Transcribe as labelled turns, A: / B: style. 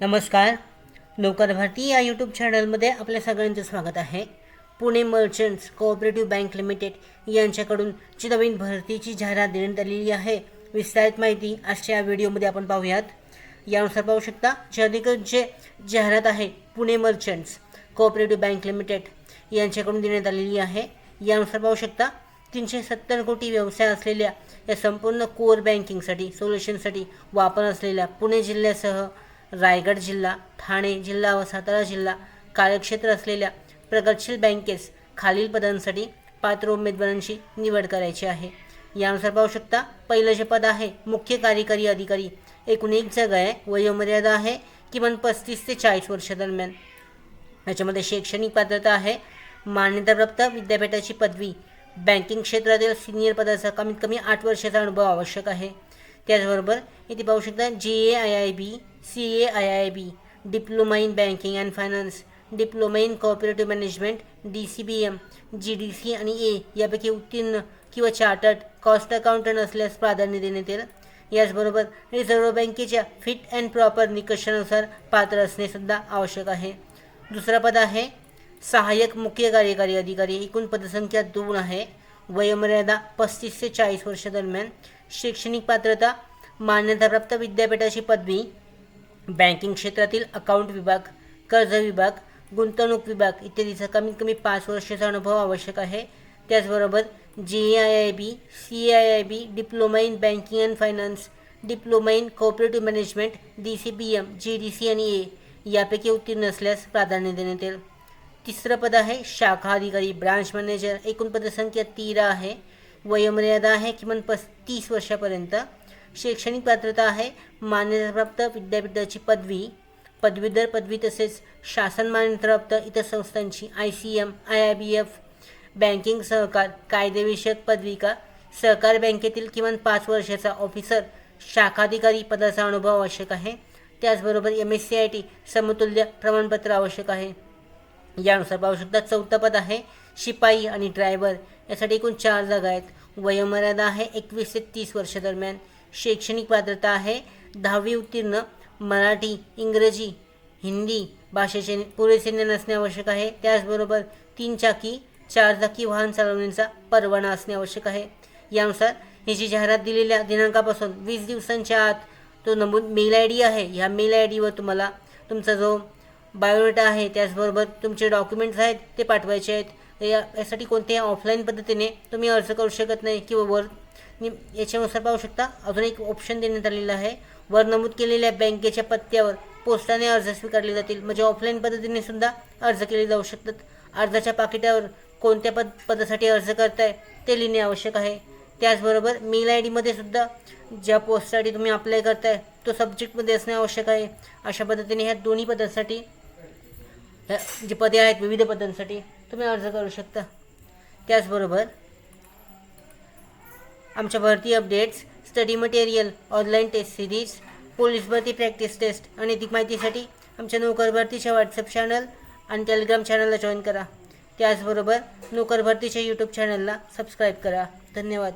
A: नमस्कार. नौकर भारती या यूट्यूब चॅनलमध्ये आपल्या सगळ्यांचं स्वागत आहे. Pune merchants cooperative bank limited यांच्याकडून जी नवीन भरतीची जाहिरात देण्यात आलेली आहे विस्तारित माहिती आजच्या या व्हिडिओमध्ये आपण पाहूयात. यानुसार पाहू शकता जे अधिकृत जे जाहिरात आहे Pune merchants cooperative bank limited यांच्याकडून देण्यात आलेली आहे. यानुसार पाहू शकता तीनशे सत्तर कोटी व्यवसाय असलेल्या या संपूर्ण कोर बँकिंगसाठी सोल्युशनसाठी वापर असलेल्या पुणे जिल्ह्यासह रायगड जिल्हा ठाणे जिल्हा व सातारा जिल्हा कार्यक्षेत्र असलेल्या प्रगतशील बँकेस खालील पदांसाठी पात्र उमेदवारांची निवड करायची आहे. यानुसार पाहू शकता पहिलं जे पद आहे मुख्य कार्यकारी अधिकारी एकूण एक जागा आहे वयोमर्यादा आहे किमान पस्तीस ते चाळीस वर्ष दरम्यान. याच्यामध्ये शैक्षणिक पात्रता आहे. मान्यताप्राप्त विद्यापीठाची पदवी बँकिंग क्षेत्रातील सिनियर पदाचा कमीत कमी आठ वर्षाचा अनुभव आवश्यक आहे. त्याचबरोबर इथे पाहू शकता J A I I B C A I I B diploma in banking and finance diploma in cooperative management D C B M G D C आणि ए यापैकी उत्तीर्ण किंवा चार्टर्ड कॉस्ट अकाउंटंट असल्यास प्राधान्य देण्यात येईल. याचबरोबर रिझर्व्ह बँकेच्या फिट अँड प्रॉपर निकषानुसार पात्र असणे सुद्धा आवश्यक आहे. दुसरा पद आहे सहाय्यक मुख्य कार्यकारी अधिकारी. एकूण पदसंख्या दोन आहे. वयोमर्यादा पस्तीस ते चाळीस वर्ष दरम्यान शैक्षणिक पात्रता मान्यताप्राप्त विद्यापीठाची पदवी बँकिंग क्षेत्रातील अकाउंट विभाग कर्ज विभाग गुंतवणूक विभाग इत्यादीचा कमीत कमी पाच वर्षाचा अनुभव आवश्यक आहे. त्याचबरोबर J I I B C I I B diploma in banking and finance diploma in cooperative management D C B M G D C आणि ए यापैकी उत्तीर्ण असल्यास प्राधान्य देण्यात येईल. तिसरं पद आहे शाखा अधिकारी ब्रांच मॅनेजर. एकूण पदसंख्या तेरा आहे. वयोमर्यादा आहे किमान पस्तीस वर्षापर्यंत. शैक्षणिक पात्रता आहे मान्यताप्राप्त विद्यापीठाची पदवी पदवीधर पदवी तसेच शासन मान्यताप्राप्त इतर संस्थांची I C M I I B F banking सहकार कायदेविषयक पदविका सहकार बँकेतील किमान पाच वर्षाचा ऑफिसर शाखाधिकारी पदाचा अनुभव आवश्यक आहे. त्याचबरोबर M S C I T समतुल्य प्रमाणपत्र आवश्यक आहे. यानुसार पाहू शकता चौथं पद आहे. शिपाई आणि ड्रायव्हर यासाठी एकूण चार जागा आहेत. वयोमर्यादा आहे एकवीस ते तीस वर्ष दरम्यान. शैक्षणिक पात्रता आहे दहावी उत्तीर्ण. मराठी इंग्रजी हिंदी भाषेचे पुरेसे ज्ञान असणे आवश्यक आहे. त्याचबरोबर तीन चाकी चार चाकी वाहन चालवण्याचा परवाना असणे आवश्यक आहे. यानुसार ही जी जाहिरात दिलेल्या दिनांकापासून वीस दिवसांच्या आत तो नमूद मेल आय डी आहे. ह्या मेल आय डीवर तुम्हाला तुमचा जो बायोडेटा आहे त्याचबरोबर तुमचे डॉक्युमेंट्स आहेत ते पाठवायचे आहेत. तर या यासाठी कोणत्याही ऑफलाईन पद्धतीने तुम्ही अर्ज करू शकत नाही किंवा वर याच्यानुसार पाहू शकता. अजून एक ऑप्शन देण्यात आलेलं आहे. वर नमूद केलेल्या बँकेच्या पत्त्यावर पोस्टाने अर्ज स्वीकारले जातील. म्हणजे ऑफलाईन पद्धतीने सुद्धा अर्ज केले जाऊ शकतात. अर्जाच्या पाकिटावर कोणत्या पद पदासाठी अर्ज करताय ते लिहिणे आवश्यक आहे. त्याचबरोबर मेल आय डीमध्ये सुद्धा ज्या पोस्टसाठी तुम्ही अप्लाय करताय तो सब्जेक्टमध्ये असणे आवश्यक आहे. अशा पद्धतीने ह्या दोन्ही पदांसाठी जी पदे आहेत विविध पदांसाठी तुम्ही अर्ज करू शकता. त्याचबरोबर आमच्या भरती updates study material online test series police भरती प्रॅक्टिस टेस्ट आणि अधिक माहितीसाठी आमच्या नोकर भरतीच्या व्हॉट्सअप चॅनल आणि टेलिग्राम चॅनलला जॉईन करा. त्याचबरोबर नोकर भरतीच्या यूट्यूब चॅनलला सबस्क्राईब करा. धन्यवाद.